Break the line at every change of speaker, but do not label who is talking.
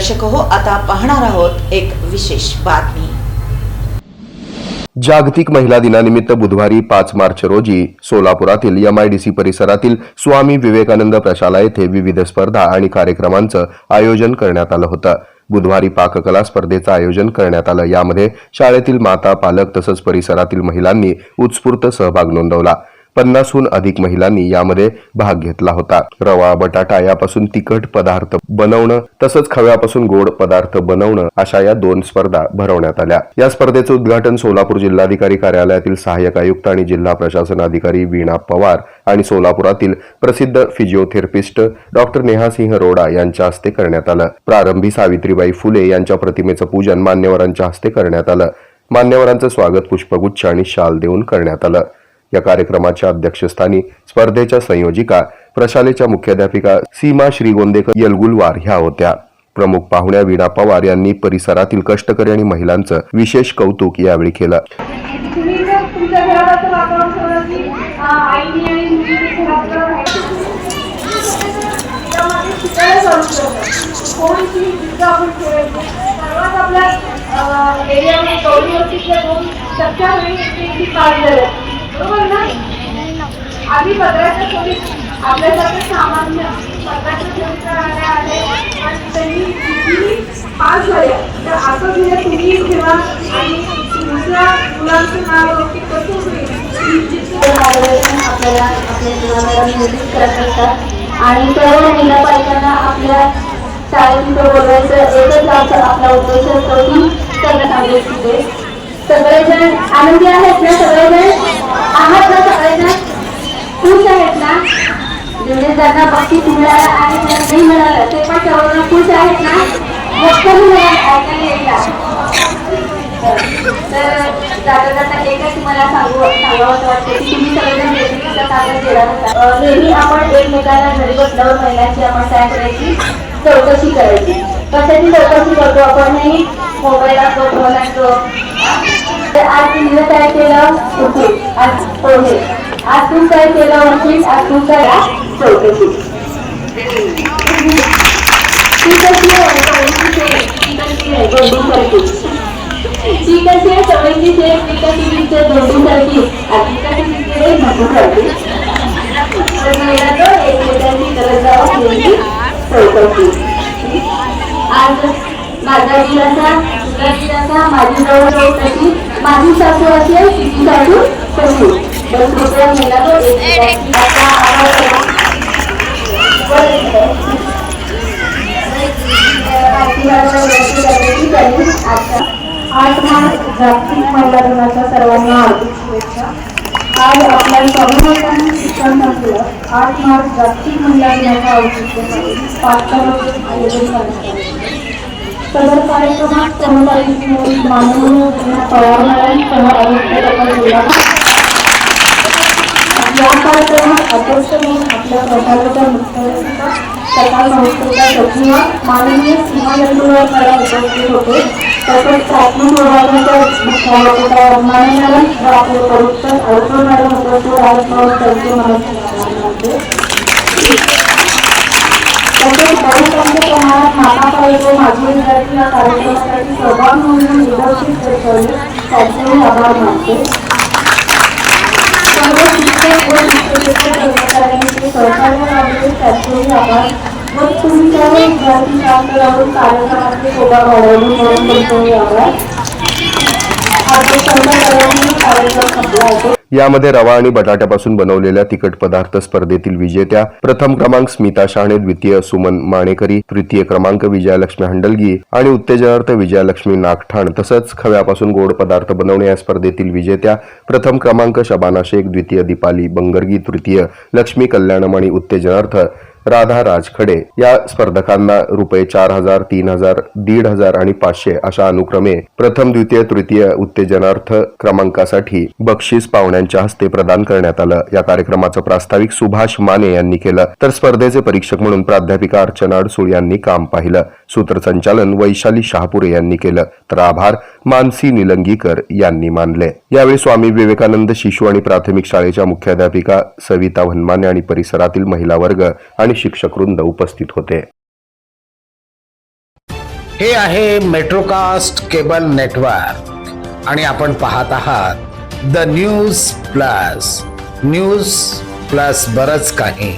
दर्शक हो आता पाहणार आहोत एक विशेष बातमी.
जागतिक महिला दिनानिमित्त बुधवारी पाच मार्च रोजी सोलापुरातील एमआयडीसी परिसरातील स्वामी विवेकानंद प्रशाला येथे विविध स्पर्धा आणि कार्यक्रमांचं आयोजन करण्यात आलं होतं. बुधवारी पाककला स्पर्धेचं आयोजन करण्यात आलं. यामध्ये शाळेतील माता पालक तसंच परिसरातील महिलांनी उत्स्फूर्त सहभाग नोंदवला. पन्नासहून अधिक महिलांनी यामध्ये भाग घेतला होता. रवा बटाटा यापासून तिखट पदार्थ बनवणं तसंच खव्यापासून गोड पदार्थ बनवणं अशा या दोन स्पर्धा भरवण्यात आल्या. या स्पर्धेचं उद्घाटन सोलापूर जिल्हाधिकारी कार्यालयातील सहाय्यक आयुक्त आणि जिल्हा प्रशासन अधिकारी वीणा पवार आणि सोलापुरातील प्रसिद्ध फिजिओथेरपिस्ट डॉक्टर नेहासिंह रोडा यांच्या हस्ते करण्यात आलं. प्रारंभी सावित्रीबाई फुले यांच्या प्रतिमेचं पूजन मान्यवरांच्या हस्ते करण्यात आलं. मान्यवरांचं स्वागत पुष्पगुच्छ आणि शाल देऊन करण्यात आलं. या कार्यक्रमाच्या अध्यक्षस्थानी स्पर्धेच्या संयोजिका प्रशालेच्या मुख्याध्यापिका सीमा श्रीगोंदेकर यलगुलवार ह्या होत्या. प्रमुख पाहुण्या वीणा पवार यांनी परिसरातील कष्टकरी आणि महिलांचं विशेष कौतुक यावेळी केलं.
सर्वात आपल्या एरियामध्ये बरोबर ना आम्ही पत्राच्या खोलीत आपल्यासारखे सामान्य पत्राच्या आले आणि त्यांनी किती पास तर असं म्हणजे तुम्ही ठेवा आणि मुलांचं नाव की कसं होईल
आपल्याला आपल्या जीवनाला करत असतात. आणि सर्व महिला पालकांना आपल्या शाळेत तिथं बोलवायचं एकच आमचा आपला उद्देश असतो की सगळं सांगू शकते सगळेजण आनंदी आहेत ना सगळेजण? खुश आहेत ना? म्हणजे ज्यांना बक्षीस मिळालं आणि नाही मिळालं ते पण सर्वांना खुश आहेत ना? मोठं मिळालं ऐकायला येईल. तर जाता जाता एकच मला सांगू सांगावं वाटतं की तुम्ही सगळेजण वेगवेगळ्या कागद केला होता. नेहमी आपण एकमेकांना घरी बसल्यावर महिलांची आपण काय करायची? चौकशी करायची. कशाची चौकशी करतो आपण? नाही मोबाईल असतो फोन असतो तर आज तुम्ही काय केलं? आज पोहे. आज तू काय केलं उपीट आज तू काय चौकशी. ती कशी आहे? चौकशी आहे. ती कशी आहे? गोडीसारखी. ती ती कशी दिसते? दोन्हीसारखी आणि कशी दिसते नकोसारखी चौकशी. आज माझा दिलासा तुझा दिलासा माझी जवळ चौकशी माझी सासू असेल तिची सासू कशी बस महिला तो
आठ मार्च जागतिक महिला दिनाच्या सर्वांना हार्दिक शुभेच्छा आज आपल्या शिक्षण संपलं आठ मार्च जागतिक महिला दिनाच्या औचित्यासाठी पाचच्या आयोजन करण्यात सदर कार्यक्रमात सहभागी माननीय पवार नारायण सह आयुक्त या कार्यक्रमात अध्यक्ष म्हणून आपल्या प्रसाराच्या मुख्य व्यक्तित्व तथा संस्थेच्या सचिव माननीय सीमा यंत्रुवर मॅडम उपस्थित होते तसेच प्राथमिक विभागाच्या मुख्याध्यापिका माननीय मॅडम व आपले परीक्षक अडसूळ मॅडम उपस्थित आहेत म्हणून त्यांचे मनस्वी तसेच बहुसंख्य प्रमाणात माता पाहिजे व माजी विद्यार्थी या कार्यक्रमासाठी सहभाग म्हणून लिडरशिप दर्शवली त्यांचेही आभार मानते व तुम्ही सर्व विद्यार्थी शांत राहून कार्यक्रमाची शोभा वाढवली म्हणून तुमचेही आभार आता कार्यक्रम संपला आहे
यामध्ये रवा आणि बटाट्यापासून बनवलेल्या तिखट पदार्थ स्पर्धेतील विजेत्या प्रथम क्रमांक स्मिता शहाणे द्वितीय सुमन माणेकरी तृतीय क्रमांक विजयालक्ष्मी हंडलगी आणि उत्तेजनार्थ विजयालक्ष्मी नागठाण तसंच खव्यापासून गोड पदार्थ बनवणे या स्पर्धेतील विजेत्या प्रथम क्रमांक शबाना शेख द्वितीय दीपाली बंगरगी तृतीय लक्ष्मी कल्याणम आणि उत्तेजनार्थ राधा राजखडे या स्पर्धकांना रुपये चार हजार तीन हजार दीड हजार आणि पाचशे अशा अनुक्रमे प्रथम द्वितीय तृतीय उत्तेजनार्थ क्रमांकासाठी बक्षीस पाहुण्यांच्या हस्ते प्रदान करण्यात आलं. या कार्यक्रमाचं प्रास्ताविक सुभाष माने यांनी केलं. तर स्पर्धेचे परीक्षक म्हणून प्राध्यापिका अर्चना अडसूळ यांनी काम पाहिलं. सूत्रसंचालन वैशाली शहापुरे यांनी केलं. तर आभार मानसी निलंगीकर यांनी मानले. यावेळी स्वामी विवेकानंद शिशु आणि प्राथमिक शाळेच्या मुख्याध्यापिका सविता वनमाने आणि परिसरातील महिला वर्ग आणि आणि शिक्षक वृंद उपस्थित होते.
हे आहे मेट्रोकास्ट केबल नेटवर्क आणि आपण पाहत आहात the news plus news plus बरच काही.